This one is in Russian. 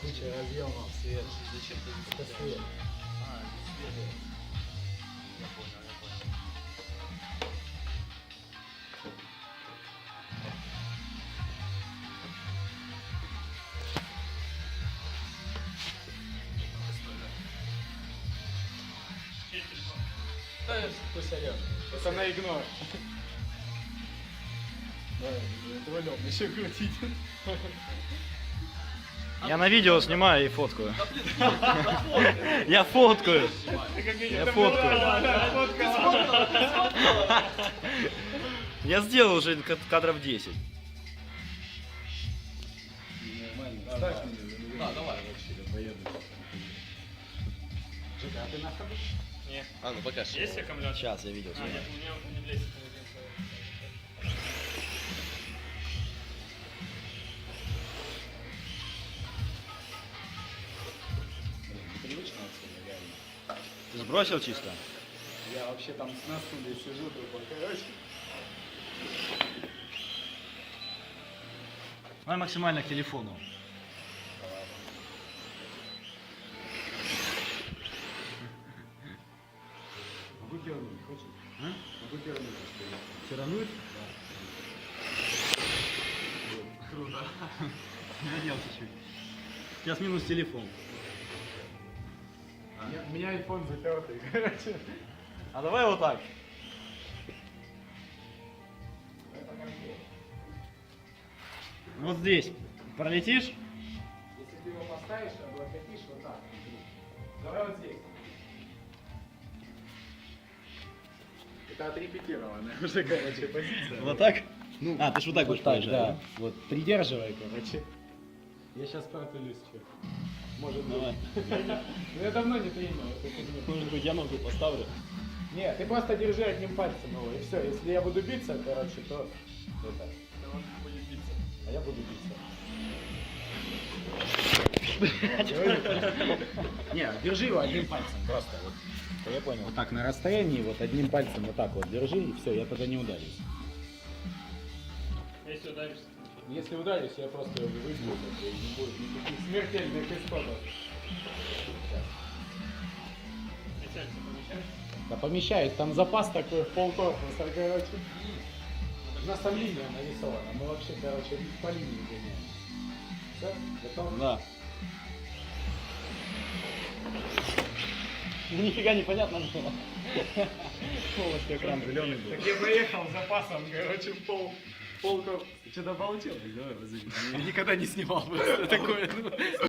куча разъемов, свет. Зачем ты Это свет. А, свет. Я понял, я понял. Да, пусть орёт. Это на игнор. Рулем еще крутить. Я на видео снимаю и фоткаю. Я фоткаю. Я фоткаю. Я сделал уже кадров 10. Ставь меня. Да, давай вообще, я поеду. Жека, а ты на ходу? А, ну покажи. Есть аккумулятор? Сейчас я видео А, нет, снимаю. у меня не влезет. Ты сбросил чисто? Я вообще там с на стуле сижу, тупо, короче. Давай максимально к телефону. Могу пернуть, хочешь? А? Могу пернуть. Тирануть? Круто. Надел чуть-чуть. Сейчас минус телефон. У меня iPhone затертый, короче. А давай вот так. Вот здесь. Пролетишь? Если ты его поставишь, облокотишь вот так. Давай вот здесь. Это отрепетированная уже, короче, позиция. Вот так? Ну, а, ты ж вот так будешь так, проезжать, да. Вот, придерживай, короче. Я сейчас протулюсь чё. Может быть. Давай. Ну я давно не фигню. Может быть, я ногу поставлю. Нет, ты просто держи одним пальцем его, и все. Если я буду биться, короче, то это. А я буду биться. Не, держи его одним пальцем просто. Вот, Я понял. вот так на расстоянии, вот одним пальцем вот так вот держи, и все, я тогда не ударюсь. Если ударишься. Если ударюсь, я просто и не будет никаких смертельных исходов. Да помещаюсь, там запас такой в полкорпуса, короче. У нас там линия нарисована, мы вообще, короче, по линии гоняем. Все, готов? Да. Ну, Нифига не понятно было. Полностью экран зеленый был. Так я поехал с запасом, короче, в пол, полкорпуса. Что-то получилось, давай, Никогда не снимал просто такое.